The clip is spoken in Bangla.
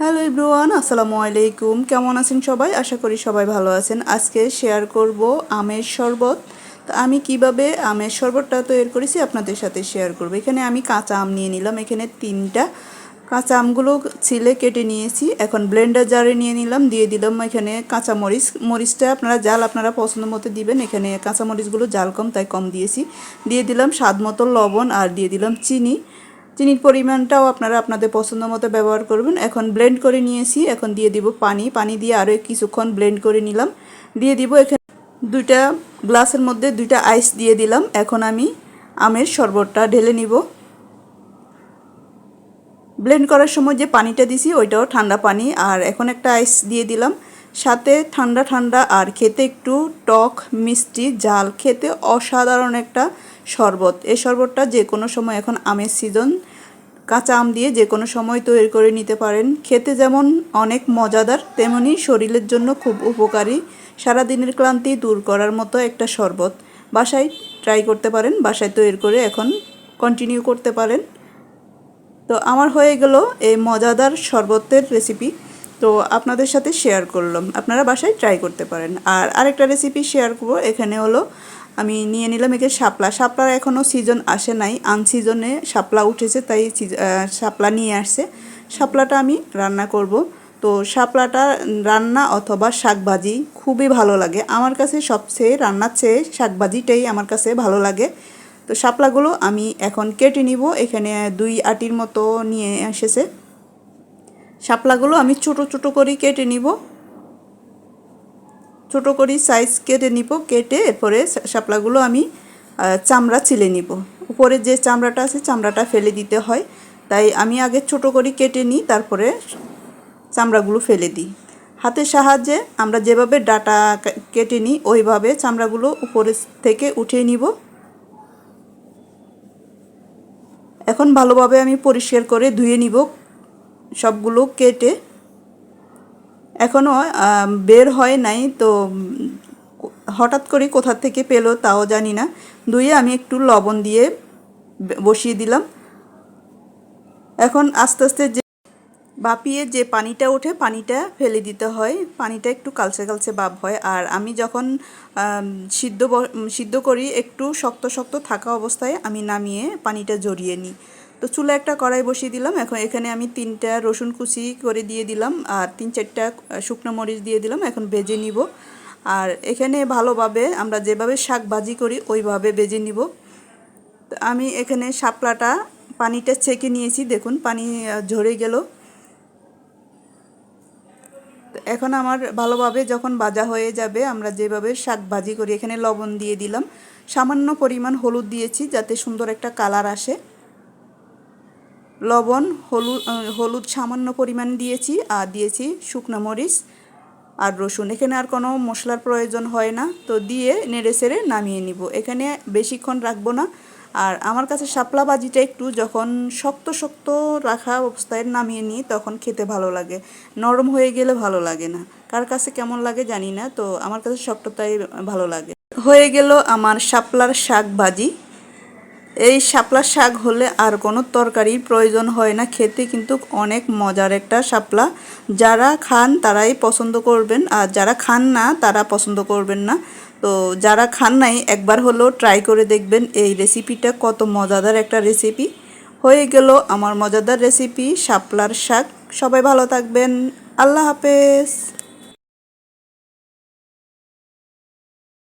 হ্যালো ইব্রুয়ান আসসালামু আলাইকুম। কেমন আছেন সবাই? আশা করি সবাই ভালো আছেন। আজকে শেয়ার করব আমের শরবত। তো আমি কীভাবে আমের শরবতটা তৈরি করেছি আপনাদের সাথে শেয়ার করব। এখানে আমি কাঁচা আম নিয়ে নিলাম। এখানে তিনটা। কাঁচা আমগুলো ছিলে কেটে নিয়েছি। এখন ব্লেন্ডার জারে নিয়ে নিলাম। দিয়ে দিলাম এখানে কাঁচা মরিচ মরিচটা আপনারা জাল আপনারা পছন্দ মতো দিবেন। এখানে কাঁচা মরিচগুলো জাল কম, তাই কম দিয়েছি। দিয়ে দিলাম স্বাদ মতো লবণ আর দিয়ে দিলাম চিনি। চিনির পরিমাণটাও আপনারা আপনাদের পছন্দ মতো ব্যবহার করবেন। এখন ব্লেন্ড করে নিয়েছি। এখন দিয়ে দিব পানি। পানি দিয়ে আরও কিছুক্ষণ ব্লেন্ড করে নিলাম। দিয়ে দিব এখানে দুইটা গ্লাসের মধ্যে দুইটা আইস দিয়ে দিলাম। এখন আমি আমের শরবতটা ঢেলে নিব। ব্লেন্ড করার সময় যে পানিটা দিছি, ওইটাও ঠান্ডা পানি। আর এখন একটা আইস দিয়ে দিলাম। সাথে ঠান্ডা ঠান্ডা আর খেতে একটু টক, মিষ্টি, জাল, খেতে অসাধারণ একটা শরবত। এই শরবতটা যে কোনো সময় এখন আমের সিজন কাঁচা আম দিয়ে যে কোনো সময় তৈরি করে নিতে পারেন। খেতে যেমন অনেক মজাদার, তেমনি শরীরের জন্য খুব উপকারী। সারাদিনের ক্লান্তি দূর করার মতো একটা শরবত। বাসায় ট্রাই করতে পারেন, বাসায় তৈরি করে এখন কন্টিনিউ করতে পারেন। তো আমার হয়ে গেল এই মজাদার শরবতের রেসিপি তো আপনাদের সাথে শেয়ার করলাম। আপনারা বাসায় ট্রাই করতে পারেন। আর আরেকটা রেসিপি শেয়ার করব, এখানে হলো আমি নিয়ে নিলাম একে শাপলা। শাপলার এখনও সিজন আসে নাই। আনসিজনে শাপলা উঠেছে, তাই শাপলা নিয়ে আসছে। শাপলাটা আমি রান্না করব। তো শাপলাটা রান্না অথবা শাকভাজি খুবই ভালো লাগে। আমার কাছে সবচেয়ে রান্নার চেয়ে শাকভাজিটাই আমার কাছে ভালো লাগে। তো শাপলাগুলো আমি এখন কেটে নিব। এখানে দুই আটির মতো নিয়ে এসেছে। শাপলাগুলো আমি ছোট ছোট করে কেটে নিব। ছোট করে সাইজ কেটে নিব, কেটে এরপরে শাপলাগুলো আমি চামড়া ছিলে নিব। উপরে যে চামড়াটা আছে চামড়াটা ফেলে দিতে হয়। তাই আমি আগে ছোট করে কেটে নিই, তারপরে চামড়াগুলো ফেলে দিই। হাতের সাহায্যে আমরা যেভাবে ডাটা কেটে নিই, ওইভাবে চামড়াগুলো উপরে থেকে উঠিয়ে নিব। এখন ভালোভাবে আমি পরিষ্কার করে ধুয়ে নিব। সবগুলো কেটে এখনও বের হয় নাই, তো হঠাৎ করে কোথা থেকে পেল তাও জানি না। ধুয়ে আমি একটু লবণ দিয়ে বসিয়ে দিলাম। এখন আস্তে আস্তে যে বাপিয়ে যে পানিটা ওঠে, পানিটা ফেলে দিতে হয়। পানিটা একটু কালচে কালচে বাপ হয়। আর আমি যখন সিদ্ধ সিদ্ধ করি, একটু শক্ত শক্ত থাকা অবস্থায় আমি নামিয়ে পানিটা জড়িয়ে নিই। তো চুলা একটা কড়াই বসিয়ে দিলাম। এখন এখানে আমি তিনটা রসুন কুচি করে দিয়ে দিলাম আর তিন চারটা শুকনো মরিচ দিয়ে দিলাম। এখন ভেজে নিব। আর এখানে ভালোভাবে আমরা যেভাবে শাক ভাজি করি, ওইভাবে ভেজে নিব। আমি এখানে শাপলাটা পানিটা ছেঁকে নিয়েছি। দেখুন, পানি ঝরে গেল। এখন আমার ভালোভাবে যখন ভাজা হয়ে যাবে, আমরা যেভাবে শাক ভাজি করি, এখানে লবণ দিয়ে দিলাম। সামান্য পরিমাণ হলুদ দিয়েছি যাতে সুন্দর একটা কালার আসে। লবণ, হলুদ হলুদ সামান্য পরিমাণ দিয়েছি, আর দিয়েছি শুকনো মরিচ আর রসুন। এখানে আর কোনো মশলার প্রয়োজন হয় না, তো দিয়ে নেড়ে সেড়ে নামিয়ে নিব। এখানে বেশিক্ষণ রাখব না। আর আমার কাছে শাপলা বাজিটা একটু যখন শক্ত শক্ত রাখা অবস্থায় নামিয়ে নিই, তখন খেতে ভালো লাগে। নরম হয়ে গেলে ভালো লাগে না। কার কাছে কেমন লাগে জানি না, তো আমার কাছে শক্তটাই ভালো লাগে। হয়ে গেল আমার শাপলার শাক ভাজি। এই শাপলা শাক হলে আর কোনো তরকারির প্রয়োজন হয় না। খেতে কিন্তু অনেক মজার একটা শাপলা। যারা খান তারাই পছন্দ করবেন, আর যারা খান না তারা পছন্দ করবেন না। তো যারা খান নাই, একবার হলেও ট্রাই করে দেখবেন এই রেসিপিটা কত মজাদার একটা রেসিপি হয়ে গেল আমার মজাদার রেসিপি শাপলার শাক। সবাই ভালো থাকবেন। আল্লাহ হাফেজ।